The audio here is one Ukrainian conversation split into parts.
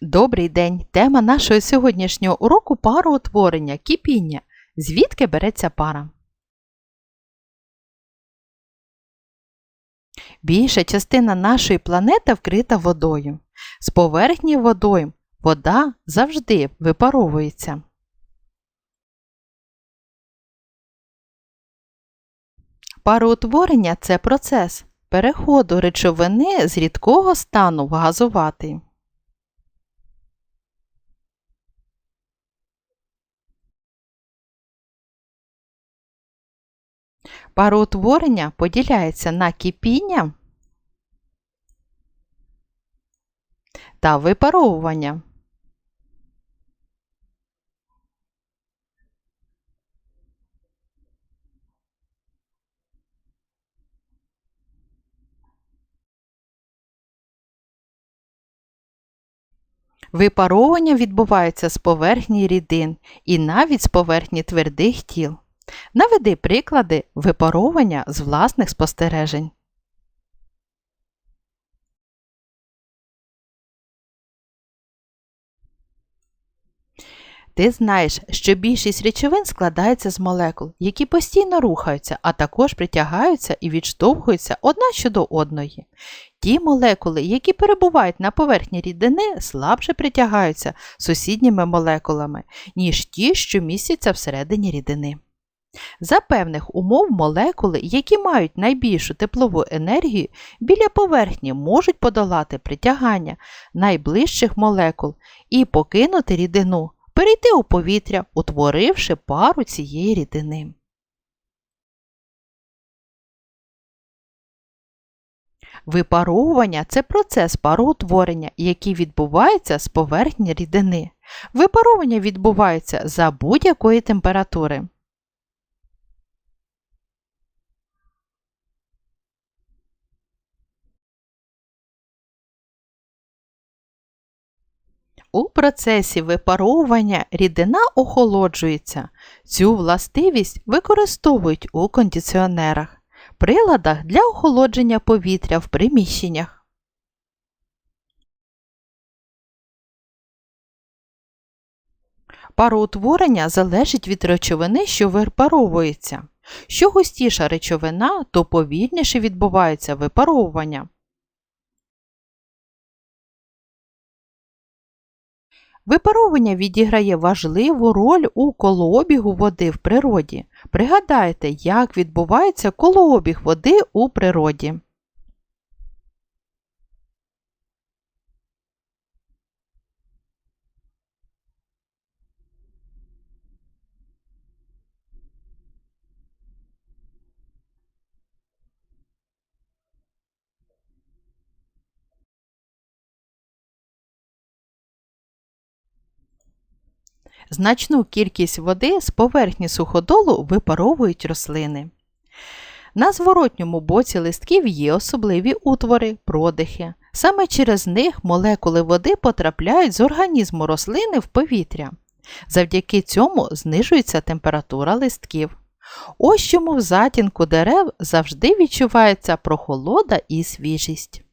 Добрий день! Тема нашого сьогоднішнього уроку пароутворення, кипіння. Звідки береться пара? Більша частина нашої планети вкрита водою. З поверхні водойм вода завжди випаровується. Пароутворення це процес переходу речовини з рідкого стану в газуватий. Пароутворення поділяється на кипіння та випаровування. Випаровування відбувається з поверхні рідин і навіть з поверхні твердих тіл. Наведи приклади випаровування з власних спостережень. Ти знаєш, що більшість речовин складається з молекул, які постійно рухаються, а також притягаються і відштовхуються одна щодо одної. Ті молекули, які перебувають на поверхні рідини, слабше притягаються сусідніми молекулами, ніж ті, що містяться всередині рідини. За певних умов молекули, які мають найбільшу теплову енергію, біля поверхні можуть подолати притягання найближчих молекул і покинути рідину, перейти у повітря, утворивши пару цієї рідини. Випаровування це процес пароутворення, який відбувається з поверхні рідини. Випаровування відбувається за будь-якої температури. У процесі випаровування рідина охолоджується. Цю властивість використовують у кондиціонерах, приладах для охолодження повітря в приміщеннях. Пароутворення залежить від речовини, що випаровується. Що густіша речовина, то повільніше відбувається випаровування. Випаровування відіграє важливу роль у колообігу води в природі. Пригадайте, як відбувається колообіг води у природі. Значну кількість води з поверхні суходолу випаровують рослини. На зворотньому боці листків є особливі утвори, продихи. Саме через них молекули води потрапляють з організму рослини в повітря. Завдяки цьому знижується температура листків. Ось чому в затінку дерев завжди відчувається прохолода і свіжість.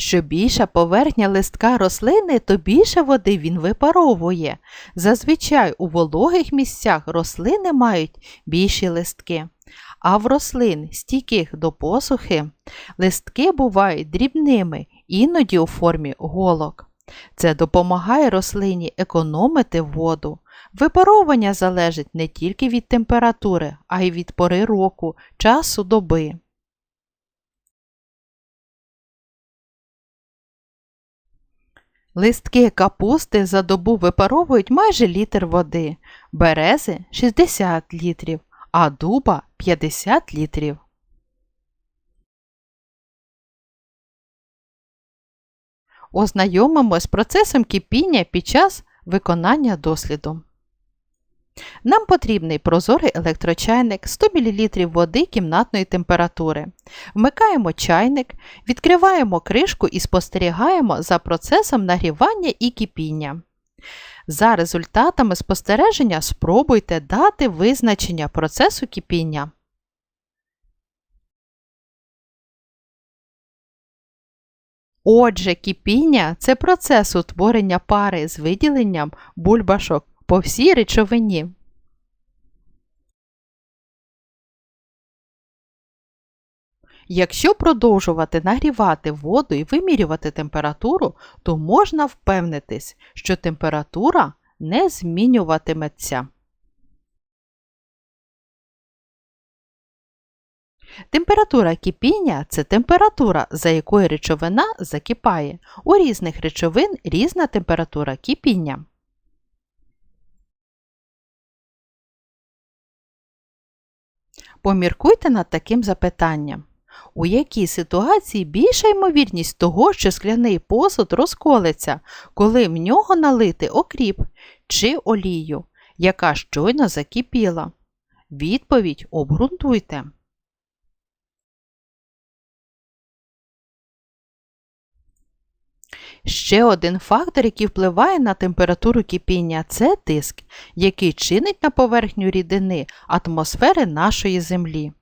Що більша поверхня листка рослини, то більше води він випаровує. Зазвичай у вологих місцях рослини мають більші листки. А в рослин, стійких до посухи, листки бувають дрібними, іноді у формі голок. Це допомагає рослині економити воду. Випаровування залежить не тільки від температури, а й від пори року, часу доби. Листки капусти за добу випаровують майже літр води, берези 60 літрів, а дуба 50 літрів. Ознайомимось з процесом кипіння під час виконання досліду. Нам потрібний прозорий електрочайник 100 мл води кімнатної температури. Вмикаємо чайник, відкриваємо кришку і спостерігаємо за процесом нагрівання і кипіння. За результатами спостереження спробуйте дати визначення процесу кипіння. Отже, кипіння це процес утворення пари з виділенням бульбашок по всій речовині. Якщо продовжувати нагрівати воду і вимірювати температуру, то можна впевнитись, що температура не змінюватиметься. Температура кипіння це температура, за якою речовина закипає. У різних речовин різна температура кипіння. Поміркуйте над таким запитанням. У якій ситуації більша ймовірність того, що скляний посуд розколеться, коли в нього налити окріп чи олію, яка щойно закипіла? Відповідь обґрунтуйте. Ще один фактор, який впливає на температуру кипіння, це тиск, який чинить на поверхню рідини атмосфери нашої Землі.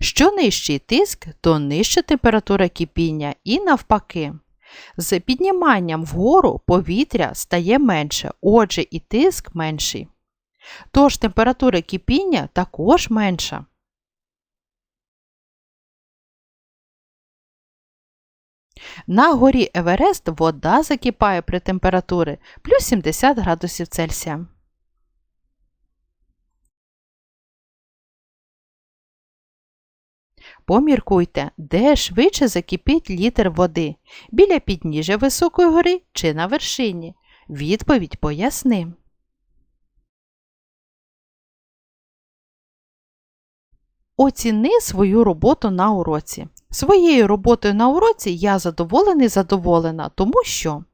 Що нижчий тиск, то нижча температура кипіння і навпаки. З підніманням вгору повітря стає менше, отже і тиск менший. Тож температура кипіння також менша. На горі Еверест вода закипає при температурі плюс 70 градусів Цельсія. Поміркуйте, де швидше закипить літр води біля підніжжя високої гори чи на вершині. Відповідь поясни. Оціни свою роботу на уроці. Своєю роботою на уроці я задоволений задоволена, тому що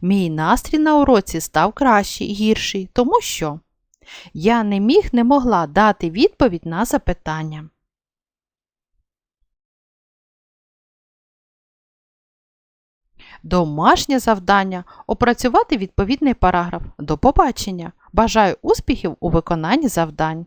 мій настрій на уроці став кращий, гірший, тому що я не міг не могла дати відповідь на запитання. Домашнє завдання опрацювати відповідний параграф. До побачення! Бажаю успіхів у виконанні завдань!